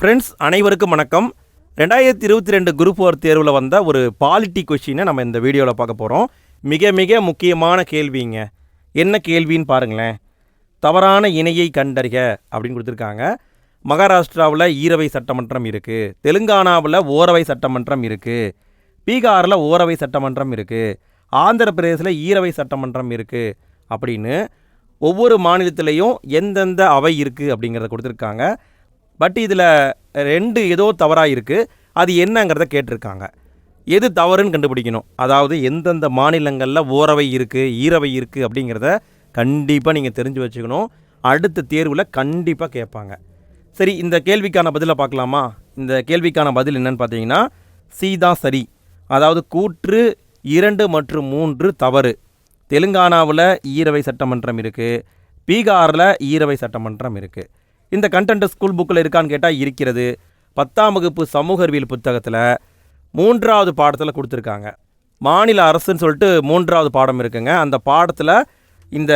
Friends அனைவருக்கும் வணக்கம். ரெண்டாயிரத்தி இருபத்தி ரெண்டு குரூப் ஃபோர் தேர்வில் வந்த ஒரு பாலிட்டி கொஷினை நம்ம இந்த வீடியோவில் பார்க்க போகிறோம் மிக மிக முக்கியமான கேள்விங்க. என்ன கேள்வின்னு பாருங்களேன். தவறான இணையை கண்டறிக அப்படின்னு கொடுத்துருக்காங்க. மகாராஷ்டிராவில் ஈரவை சட்டமன்றம் இருக்குது தெலுங்கானாவில் ஓரவை சட்டமன்றம் இருக்குது பீகாரில் ஓரவை சட்டமன்றம் இருக்குது ஆந்திர பிரதேசில் ஈரவை சட்டமன்றம் இருக்குது அப்படின்னு ஒவ்வொரு மாநிலத்திலையும் எந்தெந்த அவை இருக்குது அப்படிங்கிறத கொடுத்துருக்காங்க. பட் இதில் ரெண்டு ஏதோ தவறாக இருக்குது அது என்னங்கிறத கேட்டிருக்காங்க. எது தவறுன்னு கண்டுபிடிக்கணும். அதாவது எந்தெந்த மாநிலங்களில் ஓரவை இருக்குது ஈரவை இருக்குது அப்படிங்கிறத கண்டிப்பாக நீங்கள் தெரிஞ்சு வச்சுக்கணும். அடுத்த தேர்வில் கண்டிப்பாக கேட்பாங்க. சரி இந்த கேள்விக்கான பதிலை பார்க்கலாமா? இந்த கேள்விக்கான பதில் என்னன்னு பார்த்தீங்கன்னா சீதா சரி. அதாவது கூற்று இரண்டு மற்றும் மூன்று தவறு. தெலுங்கானாவில் ஈரவை சட்டமன்றம் இருக்குது பீகாரில் ஈரவை சட்டமன்றம் இருக்குது இந்த கண்டென்ட் ஸ்கூல் புக்கில் இருக்கான்னு கேட்டால் இருக்கிறது. பத்தாம் வகுப்பு சமூக அறிவியல் புத்தகத்தில் மூன்றாவது பாடத்தில் கொடுத்துருக்காங்க. மாநில அரசுன்னு சொல்லிட்டு மூன்றாவது பாடம் இருக்குங்க. அந்த பாடத்தில் இந்த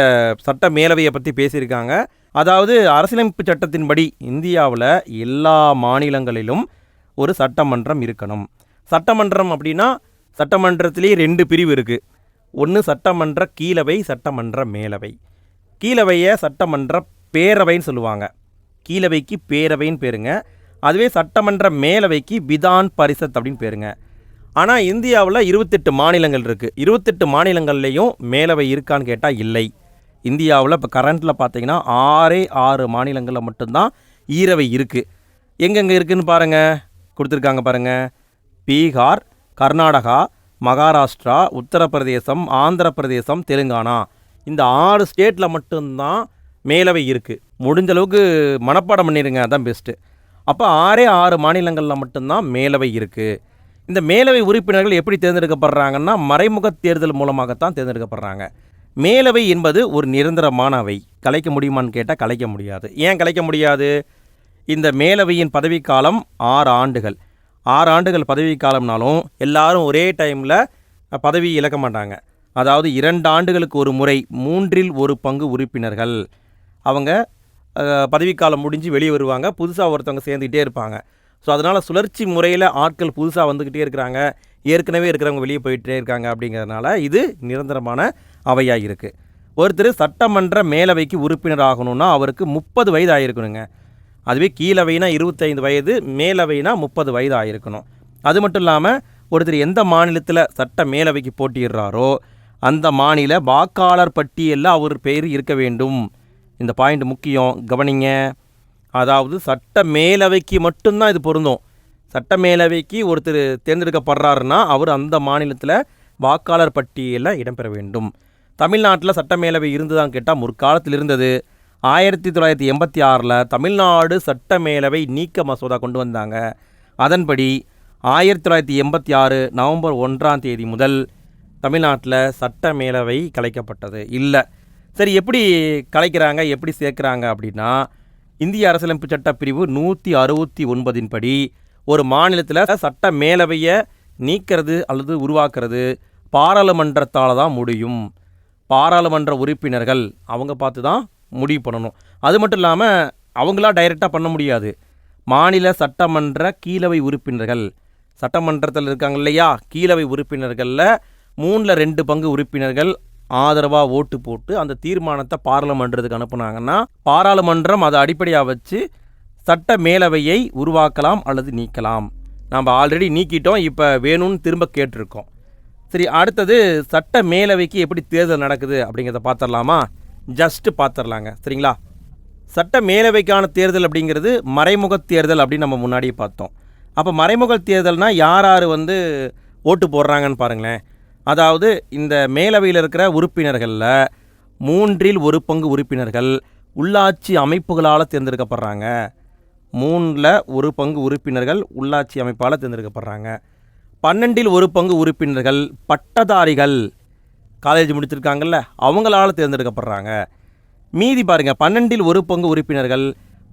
சட்ட மேலவையை பற்றி பேசியிருக்காங்க. அதாவது அரசியலமைப்பு சட்டத்தின்படி இந்தியாவில் எல்லா மாநிலங்களிலும் ஒரு சட்டமன்றம் இருக்கணும். சட்டமன்றம் அப்படின்னா சட்டமன்றத்திலேயே ரெண்டு பிரிவு இருக்குது ஒன்று சட்டமன்ற கீழவை சட்டமன்ற மேலவை. கீழவையை சட்டமன்ற பேரவைன்னு சொல்லுவாங்க. கீழவைக்கு பேரவைன்னு பேருங்க. அதுவே சட்டமன்ற மேலவைக்கு விதான் பரிசத் அப்படின்னு பேருங்க. ஆனால் இந்தியாவில் இருபத்தெட்டு மாநிலங்கள் இருக்குது இருபத்தெட்டு மாநிலங்கள்லேயும் மேலவை இருக்கான்னு கேட்டால் இல்லை. இந்தியாவில் இப்போ கரண்ட்டில் பார்த்தீங்கன்னா ஆறே ஆறு மாநிலங்களில் மட்டும்தான் ஈரவை இருக்குது எங்கெங்கே இருக்குதுன்னு பாருங்கள் கொடுத்துருக்காங்க பாருங்கள் பீகார் கர்நாடகா மகாராஷ்டிரா உத்தரப்பிரதேசம் ஆந்திர பிரதேசம் தெலுங்கானா. இந்த ஆறு ஸ்டேட்டில் மட்டும்தான் மேலவை இருக்குது முடிஞ்ச அளவுக்கு மனப்பாடம் பண்ணிடுங்க அதான் பெஸ்ட்டு அப்போ ஆறே ஆறு மாநிலங்களில் மட்டும்தான் மேலவை இருக்குது இந்த மேலவை உறுப்பினர்கள் எப்படி தேர்ந்தெடுக்கப்படுறாங்கன்னா மறைமுக தேர்தல் மூலமாகத்தான் தேர்ந்தெடுக்கப்படுறாங்க. மேலவை என்பது ஒரு நிரந்தரமான அவை. கலைக்க முடியுமான்னு கேட்டால் கலைக்க முடியாது. ஏன் கலைக்க முடியாது? இந்த மேலவையின் பதவிக்காலம் ஆறு ஆண்டுகள். ஆறு ஆண்டுகள் பதவிக்காலம்னாலும் எல்லாரும் ஒரே டைமில் பதவி இழக்க மாட்டாங்க. அதாவது இரண்டு ஆண்டுகளுக்கு ஒரு முறை மூன்றில் ஒரு பங்கு உறுப்பினர்கள். அவங்க பதவிக்காலம் முடிஞ்சு வெளியே வருவாங்க. புதுசாக ஒருத்தவங்க சேர்ந்துக்கிட்டே இருப்பாங்க. ஸோ அதனால் சுழற்சி முறையில் ஆட்கள் புதுசாக வந்துக்கிட்டே இருக்கிறாங்க. ஏற்கனவே இருக்கிறவங்க வெளியே போயிட்டே இருக்காங்க அப்படிங்கிறதுனால இது நிரந்தரமான அவையாக இருக்குது ஒருத்தர் சட்டமன்ற மேலவைக்கு உறுப்பினர் ஆகணும்னா அவருக்கு முப்பது வயது ஆகிருக்கணுங்க அதுவே கீழவைனா இருபத்தைந்து வயது மேலவைனா முப்பது வயது ஆகிருக்கணும் அது மட்டும் இல்லாமல் ஒருத்தர் எந்த மாநிலத்தில் சட்ட மேலவைக்கு போட்டியிடுறாரோ அந்த மாநில வாக்காளர் பட்டியலில் அவர் பெயர் இருக்க வேண்டும். இந்த பாயிண்ட் முக்கியம். கவனிங்க. அதாவது சட்ட மேலவைக்கு மட்டும்தான் இது பொருந்தும். சட்ட மேலவைக்கு ஒருத்தர் தேர்ந்தெடுக்கப்படுறாருன்னா அவர் அந்த மாநிலத்தில் வாக்காளர் பட்டியலில் இடம்பெற வேண்டும். தமிழ்நாட்டில் சட்ட மேலவை இருந்ததான்னு கேட்டால் முற்காலத்தில் இருந்தது. ஆயிரத்தி தொள்ளாயிரத்தி எண்பத்தி ஆறில் தமிழ்நாடு சட்ட மேலவை நீக்க மசோதா கொண்டு வந்தாங்க. அதன்படி ஆயிரத்தி தொள்ளாயிரத்தி எண்பத்தி ஆறு நவம்பர் ஒன்றாம் தேதி முதல் தமிழ்நாட்டில் சட்ட மேலவை கலைக்கப்பட்டது. இல்லை. சரி எப்படி கலைக்கிறாங்க எப்படி சேர்க்குறாங்க அப்படின்னா இந்திய அரசியலமைப்பு சட்ட பிரிவு நூற்றி அறுபத்தி ஒன்பதின் படி ஒரு மாநிலத்தில் சட்ட மேலவையை நீக்கிறது அல்லது உருவாக்குறது பாராளுமன்றத்தால் தான் முடியும். பாராளுமன்ற உறுப்பினர்கள் அவங்க பார்த்து தான் முடிவு பண்ணணும். அது மட்டும் இல்லாமல் அவங்களா டைரெக்டாக பண்ண முடியாது. மாநில சட்டமன்ற கீழவை உறுப்பினர்கள். சட்டமன்றத்தில் இருக்காங்க இல்லையா? கீழவை உறுப்பினர்களில் மூணில் ரெண்டு பங்கு உறுப்பினர்கள் ஆதரவாக ஓட்டு போட்டு அந்த தீர்மானத்தை பாராளுமன்றத்துக்கு அனுப்புனாங்கன்னா பாராளுமன்றம் அதை அடிப்படையாக வச்சு சட்ட மேலவையை உருவாக்கலாம் அல்லது நீக்கலாம். நாம் ஆல்ரெடி நீக்கிட்டோம் இப்போ வேணும்னு திரும்ப கேட்டிருக்கோம். சரி அடுத்தது சட்ட மேலவைக்கு எப்படி தேர்தல் நடக்குது அப்படிங்கிறத பார்த்துடலாமா? ஜஸ்ட்டு பார்த்துடலாங்க. சரிங்களா? சட்ட மேலவைக்கான தேர்தல் அப்படிங்கிறது மறைமுக தேர்தல் அப்படின்னு நம்ம முன்னாடியே பார்த்தோம். அப்போ மறைமுக தேர்தல்னால் யார் யார் வந்து ஓட்டு போடுறாங்கன்னு பாருங்களேன். அதாவது இந்த மேலவையில் இருக்கிற உறுப்பினர்களில் மூன்றில் ஒரு பங்கு உறுப்பினர்கள் உள்ளாட்சி அமைப்புகளால் தேர்ந்தெடுக்கப்படுறாங்க. மூணில் ஒரு பங்கு உறுப்பினர்கள் உள்ளாட்சி அமைப்பால் தேர்ந்தெடுக்கப்படுறாங்க. பன்னெண்டில் ஒரு பங்கு உறுப்பினர்கள் பட்டதாரிகள் காலேஜ் முடிச்சிருக்காங்கல்ல அவங்களால் தேர்ந்தெடுக்கப்படுறாங்க. மீதி பாருங்கள் பன்னெண்டில் ஒரு பங்கு உறுப்பினர்கள்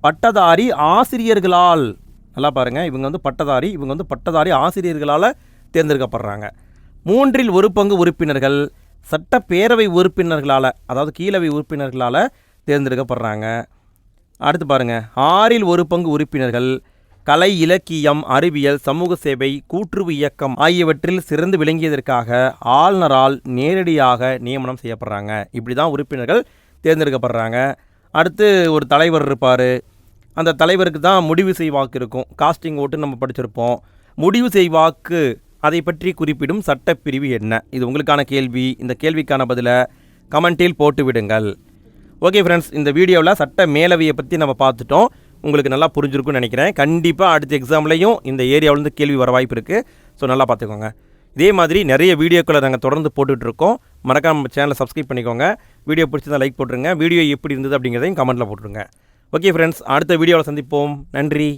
பட்டதாரி ஆசிரியர்களால் நல்லா பாருங்கள் இவங்க வந்து பட்டதாரி இவங்க வந்து பட்டதாரி ஆசிரியர்களால் தேர்ந்தெடுக்கப்படுறாங்க. மூன்றில் ஒரு பங்கு உறுப்பினர்கள் சட்டப்பேரவை உறுப்பினர்களால் அதாவது கீழவை உறுப்பினர்களால் தேர்ந்தெடுக்கப்படுறாங்க. அடுத்து பாருங்கள் ஆறில் ஒரு பங்கு உறுப்பினர்கள் கலை இலக்கியம் அறிவியல் சமூக சேவை கூட்டுறவு இயக்கம் ஆகியவற்றில் சிறந்து விளங்கியதற்காக ஆளுநரால் நேரடியாக நியமனம் செய்யப்படுறாங்க. இப்படி தான் உறுப்பினர்கள் தேர்ந்தெடுக்கப்படுறாங்க. அடுத்து ஒரு தலைவர் இருப்பார். அந்த தலைவருக்கு தான் முடிவு செய் வாக்கு இருக்கும். காஸ்டிங் ஓட்டு நம்ம படிச்சிருப்போம். முடிவு செய் வாக்கு அதை பற்றி குறிப்பிடும் சட்டப்பிரிவு என்ன? இது உங்களுக்கான கேள்வி. இந்த கேள்விக்கான பதிலை கமெண்டில் போட்டு விடுங்கள் ஓகே ஃப்ரெண்ட்ஸ் இந்த வீடியோவில் சட்ட மேலவையை பற்றி நம்ம பார்த்துட்டோம். உங்களுக்கு நல்லா புரிஞ்சிருக்கும்னு நினைக்கிறேன். கண்டிப்பாக அடுத்த எக்ஸாம்லேயும் இந்த ஏரியாவிலேருந்து கேள்வி வர வாய்ப்பு இருக்குது ஸோ நல்லா பார்த்துக்கோங்க. இதே மாதிரி நிறைய வீடியோக்களை நாங்கள் தொடர்ந்து போட்டுட்ருக்கோம். மறக்காம நம்ம சேனலை சப்ஸ்கிரைப் பண்ணிக்கோங்க. வீடியோ பிடிச்சதா லைக் போட்டுருங்க. வீடியோ எப்படி இருந்தது அப்படிங்கிறதையும் கமெண்ட்டில் போட்டுருங்க. ஓகே ஃப்ரெண்ட்ஸ் அடுத்த வீடியோவில் சந்திப்போம். நன்றி.